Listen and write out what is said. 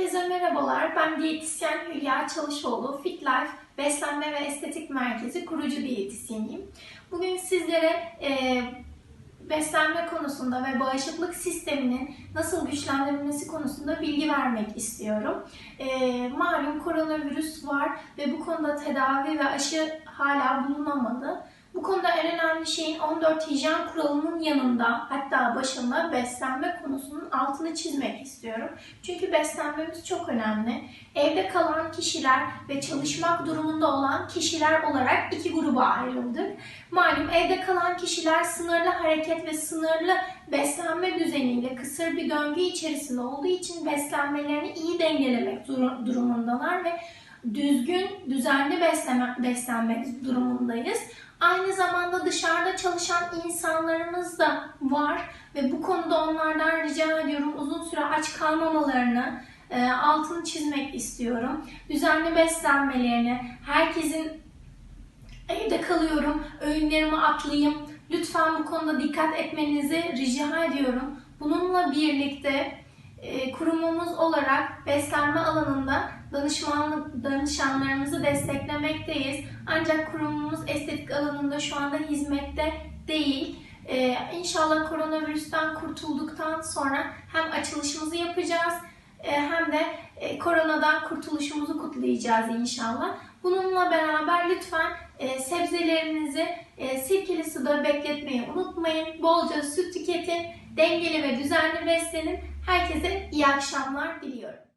Herkese merhabalar. Ben diyetisyen Hülya Çalışoğlu. Fit Life Beslenme ve Estetik Merkezi kurucu diyetisyeniyim. Bugün sizlere e, beslenme konusunda ve bağışıklık sisteminin nasıl güçlendirilmesi konusunda bilgi vermek istiyorum. E, malum koronavirüs var ve bu konuda tedavi ve aşı hala bulunamadı. Bu konuda en önemli şeyin 14 hijyen kuralının yanında hatta başında beslenme konusunun altını çizmek istiyorum. Çünkü beslenmemiz çok önemli. Evde kalan kişiler ve çalışmak durumunda olan kişiler olarak iki gruba ayrıldık. Malum evde kalan kişiler sınırlı hareket ve sınırlı beslenme düzeniyle kısır bir döngü içerisinde olduğu için beslenmelerini iyi dengelemek dur- durumundalar ve düzgün, düzenli besleme, beslenmek durumundayız. Aynı zamanda dışarıda çalışan insanlarımız da var ve bu konuda onlardan rica ediyorum uzun süre aç kalmamalarını e, altını çizmek istiyorum. Düzenli beslenmelerini, herkesin evde kalıyorum, öğünlerimi atlayayım. Lütfen bu konuda dikkat etmenizi rica ediyorum. Bununla birlikte kurumumuz olarak beslenme alanında danışmanlık danışanlarımızı desteklemekteyiz. Ancak kurumumuz estetik alanında şu anda hizmette değil. Ee, inşallah koronavirüsten kurtulduktan sonra hem açılışımızı yapacağız e, hem de e, koronadan kurtuluşumuzu kutlayacağız inşallah. Bununla beraber lütfen e, sebzelerinizi e, suda bekletmeyi unutmayın. Bolca süt tüketin, dengeli ve düzenli beslenin. Herkese iyi akşamlar diliyorum.